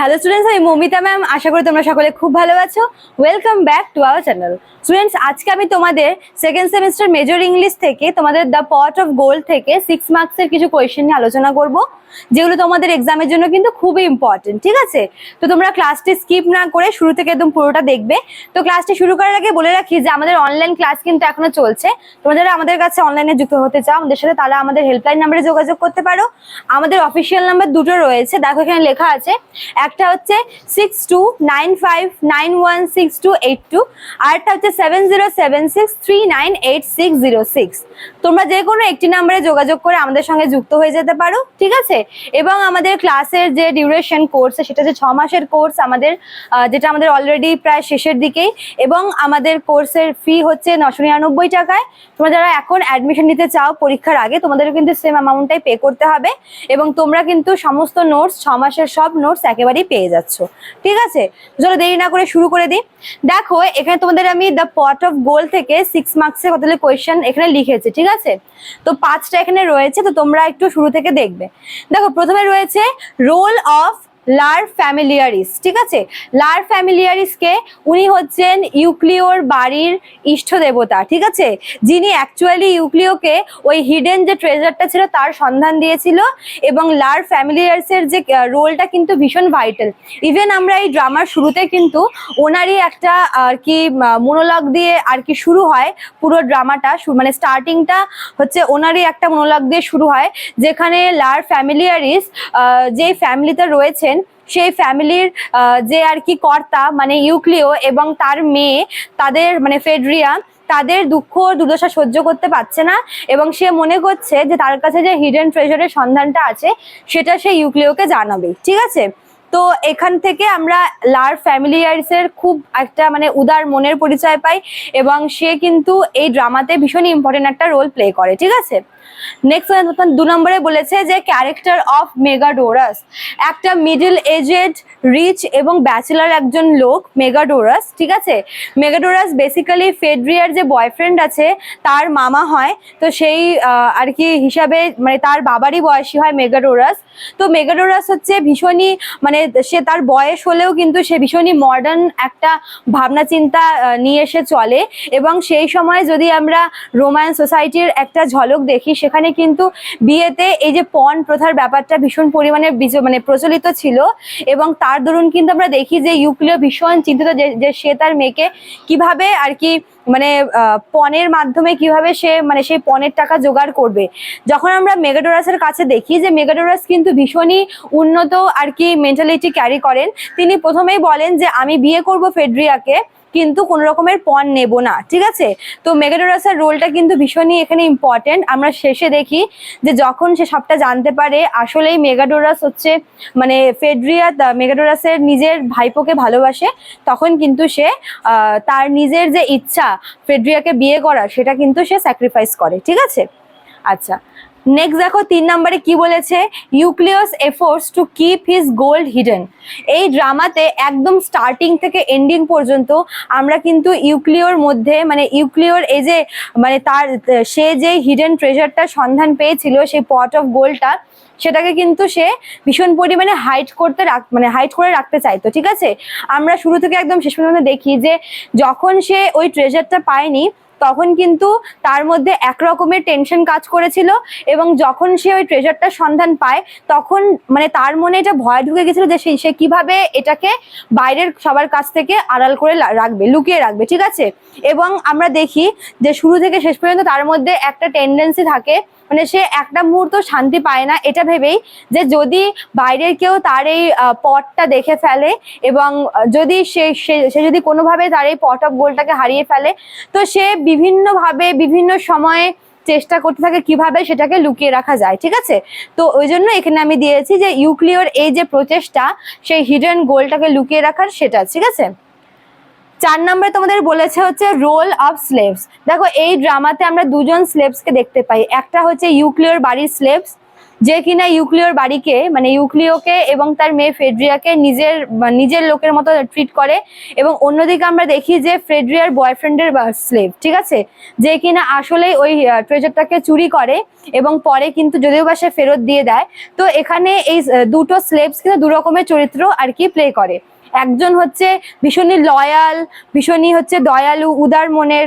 Hello students আমি Momita ma'am আশা করি তোমরা সকলে খুব ভালো আছো। Welcome back to our channel students আজকে আমি তোমাদের সেকেন্ড সেমিস্টার মেজর ইংলিশ থেকে তোমাদের দ্য পট অফ গোল্ড থেকে সিক্স মার্কসের কিছু কোয়েশ্চেন নিয়ে আলোচনা করব। যেগুলো তোমাদের এক্সামের জন্য কিন্তু খুবই ইম্পর্টেন্ট ঠিক আছে? তো তোমরা ক্লাসটি স্কিপ না করে শুরু থেকে একদম পুরোটা দেখবে। তো ক্লাসটি শুরু করার আগে বলে রাখি যে আমাদের অনলাইন ক্লাস কিন্তু এখনও চলছে। তোমরা যারা আমাদের কাছে অনলাইনে যুক্ত হতে চাও, আমাদের সাথে তারা আমাদের হেল্পলাইন নাম্বারে যোগাযোগ করতে পারো। আমাদের অফিসিয়াল নাম্বার দুটো রয়েছে, দেখো এখানে লেখা আছে। একটা হচ্ছে six two nine five nine one six two eight two আর একটা হচ্ছে seven zero seven six three nine eight six zero six তোমরা যে কোনো একটি নাম্বারে যোগাযোগ করে আমাদের সঙ্গে যুক্ত হয়ে যেতে পারো, ঠিক আছে? এবং আমাদের ক্লাসের যে ডিউরেশন কোর্স সেটা হচ্ছে ছ মাসের কোর্স আমাদের যেটা আমাদের অলরেডি প্রায় শেষের দিকেই। এবং আমাদের কোর্সের ফি হচ্ছে নশো নিরানব্বই টাকায়। তোমরা যারা এখন অ্যাডমিশন নিতে চাও পরীক্ষার আগে তোমাদের কিন্তু সেম অ্যামাউন্টটাই পে করতে হবে। এবং তোমরা কিন্তু সমস্ত নোটস ছ মাসের সব নোটস একেবারেই পেয়ে যাচ্ছ। ঠিক আছে? চলো দেরি না করে শুরু করে দিই। দেখো, এখানে তোমাদের আমি দ্য পট অফ গোল থেকে সিক্স মার্কসের কতগুলো কোয়েশ্চেন এখানে লিখেছি, ঠিক আছে? তো পাঁচটা এখানে রয়েছে, তো তোমরা একটু শুরু থেকে দেখবে। দেখো প্রথমে রয়েছে রোল অফ লার ফ্যামিলিয়ারিস, ঠিক আছে? লার ফ্যামিলিয়ারিসকে উনি হচ্ছেন ইউক্লিওর বাড়ির ইষ্ট দেবতা ঠিক আছে? যিনি অ্যাকচুয়ালি ইউক্লিওকে ওই হিডেন যে ট্রেজারটা ছিল তার সন্ধান দিয়েছিল এবং লার ফ্যামিলিয়ার্সের যে রোলটা কিন্তু ভীষণ ভাইটাল ইভেন আমরা এই ড্রামার শুরুতে কিন্তু ওনারই একটা, আর কি মনোলগ দিয়ে আর কি শুরু হয় পুরো ড্রামাটা মানে স্টার্টিংটা হচ্ছে ওনারই একটা মনোলগ দিয়ে শুরু হয়, যেখানে লার ফ্যামিলিয়ারিস যে ফ্যামিলিতে রয়েছেন সেই ফ্যামিলির যে আর কি কর্তা মানে ইউক্লিও এবং তার মেয়ে, তাদের মানে ফেডরিয়া, তাদের দুঃখ দুর্দশা সহ্য করতে পারছে না এবং সে মনে করছে যে তার কাছে যে হিডেন ট্রেজারের সন্ধানটা আছে, সেটা সে ইউক্লিওকে জানাবে। ঠিক আছে? তো এখান থেকে আমরা লার ফ্যামিলিয়ার্সের খুব একটা মানে উদার মনের পরিচয় পাই এবং সে কিন্তু এই ড্রামাতে ভীষণই ইম্পর্টেন্ট একটা রোল প্লে করে, ঠিক আছে? নেক্সট দু নম্বরে বলেছে যে ক্যারেক্টার অফ মেগাডোরাস একটা মিডল এজেড রিচ এবং ব্যাচেলার একজন লোক মেগাডোরাস ঠিক আছে? মেগাডোরাস বেসিক্যালি ফেডরিয়ার যে বয়ফ্রেন্ড আছে, তার মামা হয়, তো সেই আর কি হিসাবে মানে তার বাবারই বয়সী হয় মেগাডোরাস তো মেগাডোরাস হচ্ছে ভীষণই মানে সে তার বয়স হলেও কিন্তু সে ভীষণই মডার্ন একটা ভাবনা চিন্তা নিয়ে এসে চলে। এবং সেই সময় যদি আমরা রোমান সোসাইটির একটা ঝলক দেখি, সেখানে কিন্তু বিয়েতে এই যে পণ প্রথার ব্যাপারটা ভীষণ পরিমাণে মানে প্রচলিত ছিল। এবং তার দরুন কিন্তু আমরা দেখি যে ইউক্লিও ভীষণ চিন্তিত যে সে তার মেয়েকে কীভাবে আর কি মানে পণের মাধ্যমে কীভাবে সে মানে সেই পণের টাকা জোগাড় করবে। যখন আমরা মেগাডোরাসের কাছে দেখি যে মেগাডোরাস কিন্তু ভীষণই উন্নত আর কি মেন্টালিটি ক্যারি করেন, তিনি প্রথমেই বলেন যে, আমি বিয়ে করব ফেডরিয়াকে। কিন্তু কোনো রকমের পণ নেব না, ঠিক আছে? তো মেগাডোরাসের রোলটা কিন্তু ভীষণই এখানে ইম্পর্টেন্ট আমরা শেষে দেখি যে যখন সে সবটা জানতে পারে, আসলেই মেগাডোরাস হচ্ছে মানে ফেডরিয়া মেগাডোরাসের নিজের ভাইপোকে ভালোবাসে, তখন কিন্তু সে তার নিজের যে ইচ্ছা ফেডরিয়াকে বিয়ে করার, সেটা কিন্তু সে স্যাক্রিফাইস করে, ঠিক আছে? আচ্ছা নেক্সট দেখো, তিন নম্বরে কি বলেছে? Euclio's efforts to keep his gold hidden এই ড্রামাতে একদম স্টার্টিং থেকে এন্ডিং পর্যন্ত আমরা কিন্তু ইউক্লিওর মধ্যে মানে ইউক্লিওর এই যে মানে তার, সে যে হিডেন ট্রেজারটার সন্ধান পেয়েছিল, সেই পট অফ গোল্ডটা সেটাকে কিন্তু সে ভীষণ পরিমাণে হাইট করতে রাখ মানে হাইট করে রাখতে চাইতো, ঠিক আছে? আমরা শুরু থেকে একদম শেষ পর্যন্ত দেখি যে, যখন সে ওই ট্রেজারটা পায়নি তখন কিন্তু তার মধ্যে এক রকমের টেনশন কাজ করেছিল এবং যখন সে ওই ট্রেজারটার সন্ধান পায়, তখন মানে তার মনে এটা ভয় ঢুকে গেছিল যে সে সে কীভাবে এটাকে বাইরের সবার কাছ থেকে আড়াল করে রাখবে, লুকিয়ে রাখবে, ঠিক আছে? এবং আমরা দেখি যে শুরু থেকে শেষ পর্যন্ত তার মধ্যে একটা টেন্ডেন্সি থাকে মানে সে একটা মুহূর্ত শান্তি পায় না, এটা ভেবেই যে যদি বাইরের কেউ তার এই পটটা দেখে ফেলে এবং যদি সে- সে যদি কোনোভাবে তার এই পট অফ গোলটাকে হারিয়ে ফেলে, তো সে বিভিন্নভাবে, বিভিন্ন সময়ে চেষ্টা করতে থাকে কীভাবে সেটাকে লুকিয়ে রাখা যায়, ঠিক আছে? তো ওই জন্য এখানে আমি দিয়েছি যে ইউক্লিওর এই যে প্রচেষ্টা, সেই হিডেন গোলটাকে লুকিয়ে রাখার সেটা, ঠিক আছে? চার নম্বরে তোমাদের বলেছে হচ্ছে রোল অফ স্লেভস দেখো, এই ড্রামাতে আমরা দুজন স্লেভসকে দেখতে পাই। একটা হচ্ছে ইউক্লিওর বাড়ির স্লেভস যে কিনা ইউক্লিওর বাড়িকে মানে ইউক্লিওকে এবং তার মেয়ে ফেডরিয়াকে নিজের নিজের লোকের মতো ট্রিট করে এবং অন্যদিকে আমরা দেখি যে ফ্রেডরিয়ার বয়ফ্রেন্ডের স্লেভ ঠিক আছে? যে কিনা আসলেই ওই ট্রেজারটাকে চুরি করে এবং পরে কিন্তু যদিও বা সে ফেরত দিয়ে দেয়, তো এখানে এই দুটো স্লেভস কিন্তু দু রকমের চরিত্র আর কি প্লে করে। একজন হচ্ছে ভীষণই লয়াল ভীষণই হচ্ছে দয়ালু, উদার মনের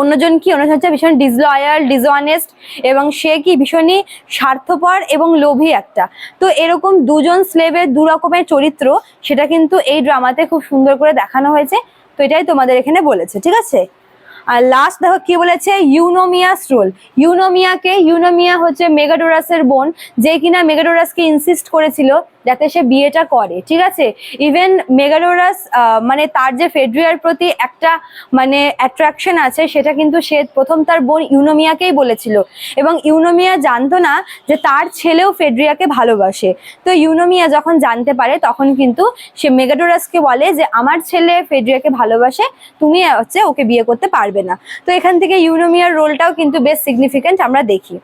অন্যজন কি? অন্যজন হচ্ছে ভীষণ ডিসলয়াল ডিসঅনেস্ট এবং সে কি ভীষণই স্বার্থপর এবং লোভী একটা। তো এরকম দুজন স্লেভের দু রকমের চরিত্র, সেটা কিন্তু এই ড্রামাতে খুব সুন্দর করে দেখানো হয়েছে। তো এটাই তোমাদের এখানে বলেছে, ঠিক আছে? আর লাস্ট দেখো কি বলেছে? ইউনোমিয়াস রোল ইউনোমিয়াকে ইউনোমিয়া হচ্ছে মেগাডোরাসের বোন, যে কিনা মেগাডোরাসকে ইনসিস্ট করেছিল যাতে সে বিয়েটা করে, ঠিক আছে? ইভেন মেগাডোরাস মানে তার যে ফেড্রিয়ার প্রতি একটা মানে অ্যাট্রাকশন আছে, সেটা কিন্তু সে প্রথম তার বোন ইউনোমিয়াকেই বলেছিল। এবং ইউনোমিয়া জানতো না যে তার ছেলেও ফেড্রিয়াকে ভালোবাসে। তো ইউনোমিয়া যখন জানতে পারে, তখন কিন্তু সে মেগাডোরাসকে বলে যে, আমার ছেলে ফেড্রিয়াকে ভালোবাসে, তুমি হচ্ছে ওকে বিয়ে করতে পারবে না। তো এখান থেকে ইউনোমিয়ার রোলটাও কিন্তু বেশ সিগনিফিক্যান্ট আমরা দেখি।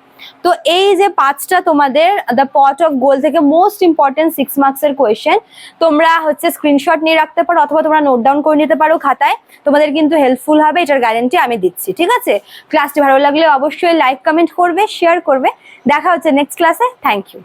তো এই যে পাঁচটা তোমাদের দ্য পট অফ গোল থেকে মোস্ট ইম্পর্টেন্ট সিক্স মার্কসের কোয়েশ্চেন তোমরা হচ্ছে স্ক্রিনশট নিয়ে রাখতে পারো অথবা তোমরা নোট ডাউন করে নিতে পারো খাতায়। তোমাদের কিন্তু হেল্পফুল হবে, এটার গ্যারেন্টি আমি দিচ্ছি, ঠিক আছে? ক্লাসটি ভালো লাগলে অবশ্যই লাইক কমেন্ট করবে শেয়ার করবে। দেখা হচ্ছে নেক্সট ক্লাসে থ্যাংক ইউ